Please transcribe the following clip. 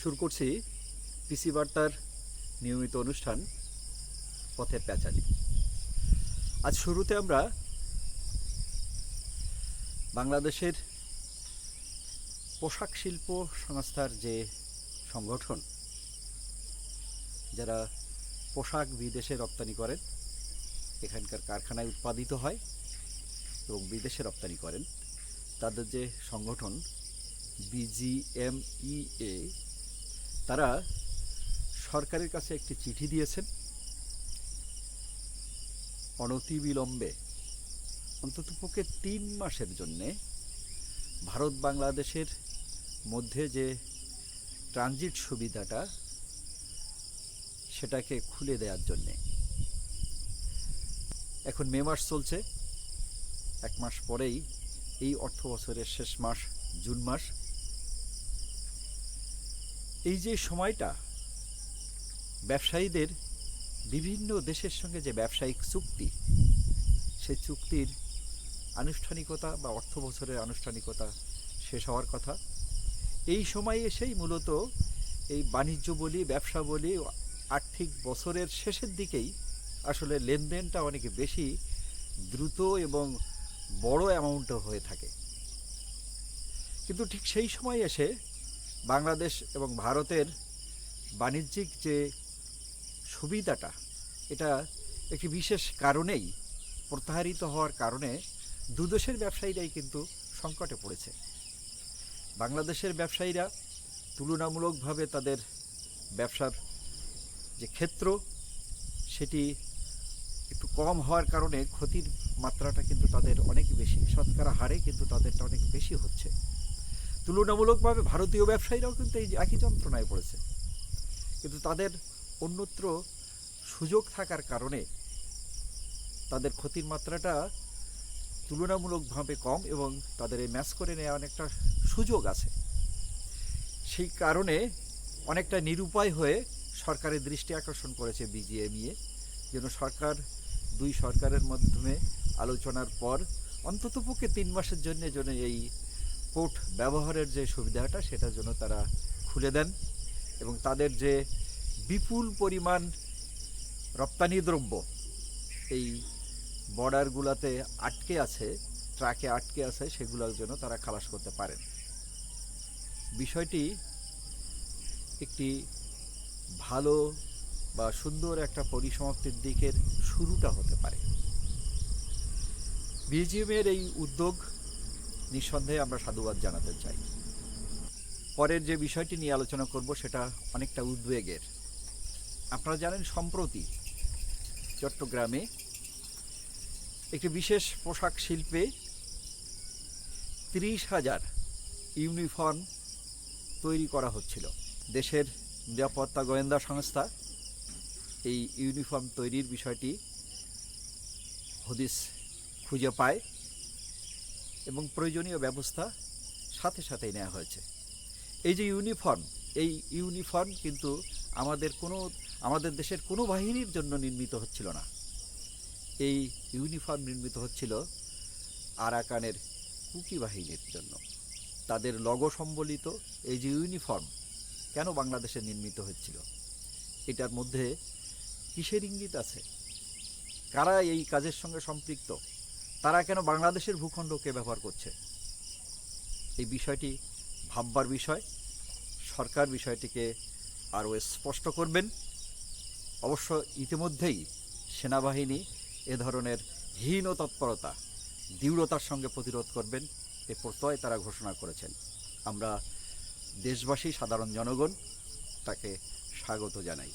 শুরু করছি পিসি বার্তার নিয়মিত অনুষ্ঠান, পথের প্যাচালি। আজ শুরুতে আমরা বাংলাদেশের পোশাক শিল্প সংস্থার যে সংগঠন, যারা পোশাক বিদেশে রপ্তানি করেন, এখানকার কারখানায় উৎপাদিত হয় এবং বিদেশে রপ্তানি করেন, তাদের যে সংগঠন বিজিএমইএ তারা সরকারের কাছে একটি চিঠি দিয়েছেন। অনতিবিলম্বে অন্ততপক্ষে তিন মাসের জন্যে ভারত বাংলাদেশের মধ্যে যে ট্রানজিট সুবিধাটা, সেটাকে খুলে দেওয়ার জন্যে। এখন মে মাস চলছে। এক মাস পরেই এই অর্থ বছরের শেষ মাস, জুন মাস। এই যে সময়টা, ব্যবসায়ীদের বিভিন্ন দেশের সঙ্গে যে ব্যবসায়িক চুক্তি সে চুক্তির আনুষ্ঠানিকতা বা অর্থ বছরের আনুষ্ঠানিকতা শেষ হওয়ার কথা। এই সময় এসেই মূলত এই বাণিজ্য বলি, ব্যবসা বলি, আর্থিক বছরের শেষের দিকেই আসলে লেনদেনটা অনেক বেশি দ্রুত এবং বড় অ্যামাউন্টও হয়ে থাকে। কিন্তু ঠিক সেই সময় এসে বাংলাদেশ এবং ভারতের বাণিজ্যিক যে সুবিধাটা, এটা একটি বিশেষ কারণেই প্রত্যাহারিত হওয়ার কারণে দুদেশের ব্যবসায়ীরাই কিন্তু সংকটে পড়েছে। বাংলাদেশের ব্যবসায়ীরা তুলনামূলকভাবে তাদের ব্যবসার যে ক্ষেত্র, সেটি একটু কম হওয়ার কারণে ক্ষতির মাত্রাটা কিন্তু তাদের অনেক বেশি, শতকরা হারে কিন্তু তাদেরটা অনেক বেশি হচ্ছে। তুলনামূলকভাবে ভারতীয় ব্যবসায়ীরাও কিন্তু এই একই যন্ত্রণায় পড়েছে। কিন্তু তাদের অন্যত্র সুযোগ থাকার কারণে তাদের ক্ষতির মাত্রাটা তুলনামূলকভাবে কম এবং তাদের এই ম্যাচ করে নেওয়া অনেকটা সুযোগ আছে। সেই কারণে অনেকটা নিরুপায় হয়ে সরকারের দৃষ্টি আকর্ষণ করেছে বিজিএমইএ। যেন সরকার, দুই সরকারের মাধ্যমে আলোচনার পর অন্ততপক্ষে তিন মাসের জন্য যেন এই পোর্ট ব্যবহারের যে সুবিধাটা, সেটার জন্য তারা খুলে দেন এবং তাদের যে বিপুল পরিমাণ রপ্তানি দ্রব্য এই বর্ডারগুলোতে আটকে আছে ট্রাকে আটকে আছে, সেগুলোর জন্য তারা খালাস করতে পারেন। বিষয়টি একটি ভালো বা সুন্দর একটা পরিসমাপ্তির দিকের শুরুটা হতে পারে। বিজিএমের এই উদ্যোগ নিঃসন্দেহে আমরা সাধুবাদ জানাতে চাই। পরের যে বিষয়টি নিয়ে আলোচনা করব সেটা অনেকটা উদ্বেগের। আপনারা জানেন, সম্প্রতি চট্টগ্রামে একটি বিশেষ পোশাক শিল্পে তিরিশ হাজার ইউনিফর্ম তৈরি করা হচ্ছিল। দেশের নিরাপত্তা গোয়েন্দা সংস্থা এই ইউনিফর্ম তৈরির বিষয়টি হদিস খুঁজে পায়। এবং প্রয়োজনীয় ব্যবস্থা সাথে সাথেই নেওয়া হয়েছে। এই যে ইউনিফর্ম, এই ইউনিফর্ম কিন্তু আমাদের কোনো, আমাদের দেশের কোনো বাহিনীর জন্য নির্মিত হচ্ছিল না। এই ইউনিফর্ম নির্মিত হচ্ছিল আরাকানের কুকি বাহিনীর জন্য। তাদের লগো সম্বলিত এই যে ইউনিফর্ম কেন বাংলাদেশে নির্মিত হচ্ছিল? এটার মধ্যে কিসের ইঙ্গিত আছে? কারা এই কাজের সঙ্গে সম্পৃক্ত? তারা কেন বাংলাদেশের ভূখণ্ডকে ব্যবহার করছে? এই বিষয়টি ভাববার বিষয়। সরকার বিষয়টিকে আরও স্পষ্ট করবেন। অবশ্য ইতিমধ্যেই সেনাবাহিনী এ ধরনের হীন তৎপরতা, দৃঢ়তার সঙ্গে প্রতিরোধ করবেন এ প্রত্যয় তারা ঘোষণা করেছেন। আমরা দেশবাসী, সাধারণ জনগণ, তাকে স্বাগত জানাই।